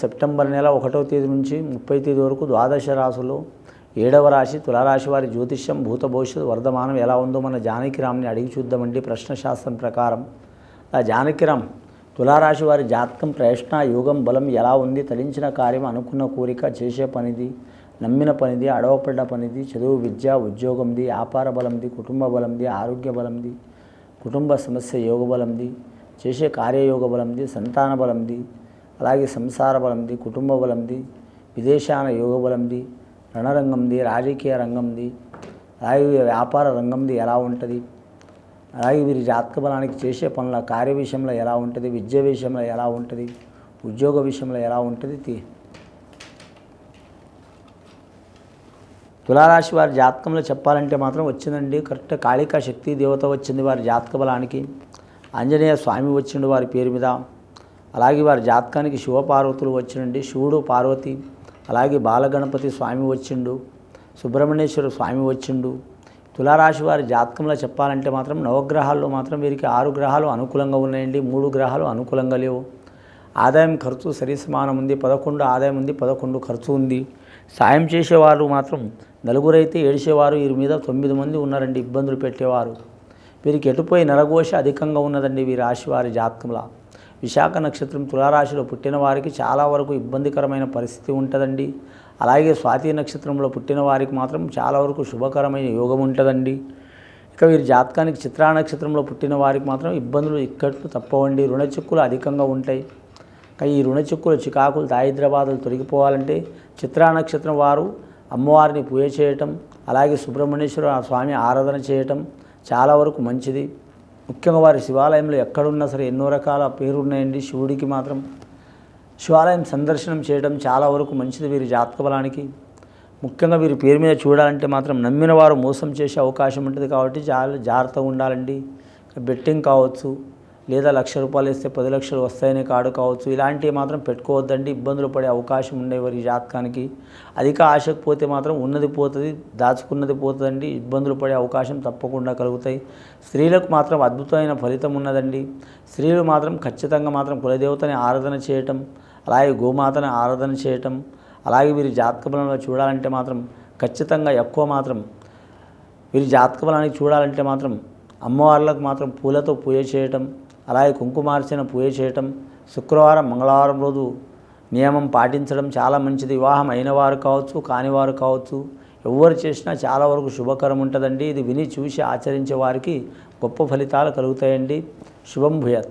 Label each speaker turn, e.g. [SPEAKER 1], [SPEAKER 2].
[SPEAKER 1] September నెల ఒకటవ తేదీ నుంచి ముప్పై తేదీ వరకు ద్వాదశ రాశులు ఏడవ రాశి తులారాశి వారి జ్యోతిష్యం భూత భవిష్యత్తు వర్ధమానం ఎలా ఉందో మన జానకిరామ్ని అడిగి చూద్దామండి ప్రశ్నశాస్త్రం ప్రకారం. ఆ జానకిరామ్ తులారాశి వారి జాతకం ప్రయత్న యోగం బలం ఎలా ఉంది? తలించిన కార్యం అనుకున్న కోరిక చేసే పనిది నమ్మిన పనిది అడవపడ్డ పనిది చదువు విద్య ఉద్యోగంది వ్యాపార బలంది కుటుంబ బలంది ఆరోగ్య బలంది కుటుంబ సమస్య యోగ బలంది చేసే కార్యయోగ బలంది సంతాన బలంది అలాగే సంసార బలంది కుటుంబ బలంది విదేశాన యోగ బలంది రణరంగంది రాజకీయ రంగంది అలాగే వ్యాపార రంగంది ఎలా ఉంటుంది? అలాగే వీరి జాతక బలానికి చేసే పనుల కార్య విషయంలో ఎలా ఉంటుంది? విద్య విషయంలో ఎలా ఉంటుంది? ఉద్యోగ విషయంలో ఎలా ఉంటుంది? తీ- తులారాశి వారి జాతకంలో చెప్పాలంటే మాత్రం వచ్చిందండి. కరెక్ట్ కాళికా శక్తి దేవత వచ్చింది వారి జాతక బలానికి. ఆంజనేయ స్వామి వచ్చిండు వారి పేరు మీద. అలాగే వారి జాతకానికి శివపార్వతులు వచ్చిండండి శివుడు పార్వతి అలాగే బాలగణపతి స్వామి వచ్చిండు సుబ్రహ్మణ్యేశ్వర స్వామి వచ్చిండు. తులారాశి వారి జాతకంలో చెప్పాలంటే మాత్రం నవగ్రహాల్లో మాత్రం వీరికి ఆరు గ్రహాలు అనుకూలంగా ఉన్నాయండి మూడు గ్రహాలు అనుకూలంగా లేవు. ఆదాయం ఖర్చు సరి సమానం ఉంది పదకొండు ఆదాయం ఉంది పదకొండు ఖర్చు ఉంది. సాయం చేసేవారు మాత్రం నలుగురైతే ఏడిచేవారు వీరి మీద తొమ్మిది మంది ఉన్నారండి ఇబ్బందులు పెట్టేవారు. వీరికి ఎటుపోయి నరఘోష అధికంగా ఉన్నదండి వీరి రాశి వారి జాతకంలో. విశాఖ నక్షత్రం తులారాశిలో పుట్టిన వారికి చాలా వరకు ఇబ్బందికరమైన పరిస్థితి ఉంటుందండి. అలాగే స్వాతి నక్షత్రంలో పుట్టిన వారికి మాత్రం చాలా వరకు శుభకరమైన యోగం ఉంటుందండి. ఇక వీరి జాతకానికి చిత్రా నక్షత్రంలో పుట్టిన వారికి మాత్రం ఇబ్బందులు ఇక్కట్లు తప్పవండి. రుణ చిక్కులు అధికంగా ఉంటాయి. ఈ రుణ చిక్కులు చికాకులు దారిద్రబాధలు తొలగిపోవాలంటే చిత్రా నక్షత్రం వారు అమ్మవారిని పూజ చేయటం అలాగే సుబ్రహ్మణ్యేశ్వర స్వామి ఆరాధన చేయటం చాలా వరకు మంచిది. ముఖ్యంగా వారి శివాలయంలో ఎక్కడున్నా సరే ఎన్నో రకాల పేరు ఉన్నాయండి శివుడికి మాత్రం శివాలయం సందర్శనం చేయడం చాలా వరకు మంచిది వీరి జాతక బలానికి. ముఖ్యంగా వీరి పేరు మీద చూడాలంటే మాత్రం నమ్మిన వారు మోసం చేసే అవకాశం ఉంటుంది కాబట్టి చాలా జాగ్రత్తగా ఉండాలండి. బెట్టింగ్ కావచ్చు లేదా లక్ష రూపాయలు వేస్తే పది లక్షలు వస్తాయనే కాడు కావచ్చు. ఇలాంటివి మాత్రం పెట్టుకోవద్దండి. ఇబ్బందులు పడే అవకాశం ఉండే వారి జాతకానికి. అధిక ఆశకు పోతే మాత్రం ఉన్నది పోతుంది దాచుకున్నది పోతుందండి. ఇబ్బందులు పడే అవకాశం తప్పకుండా కలుగుతాయి. స్త్రీలకు మాత్రం అద్భుతమైన ఫలితం ఉన్నదండి. స్త్రీలు మాత్రం ఖచ్చితంగా మాత్రం కులదేవతని ఆరాధన చేయటం అలాగే గోమాతని ఆరాధన చేయటం అలాగే వీరి జాతక బలంలో చూడాలంటే మాత్రం ఖచ్చితంగా ఎక్కువ మాత్రం వీరి జాతక బలానికి చూడాలంటే మాత్రం అమ్మవార్లకు మాత్రం పూలతో పూజ చేయటం అలాగే కుంకుమార్చన పూజ చేయటం శుక్రవారం మంగళవారం రోజు నియమం పాటించడం చాలా మంచిది. వివాహం అయిన వారు కావచ్చు కానివారు కావచ్చు ఎవరు చేసినా చాలా వరకు శుభకరం ఉంటుందండి. ఇది విని చూసి ఆచరించే వారికి గొప్ప ఫలితాలు కలుగుతాయండి. శుభం భూయాత్.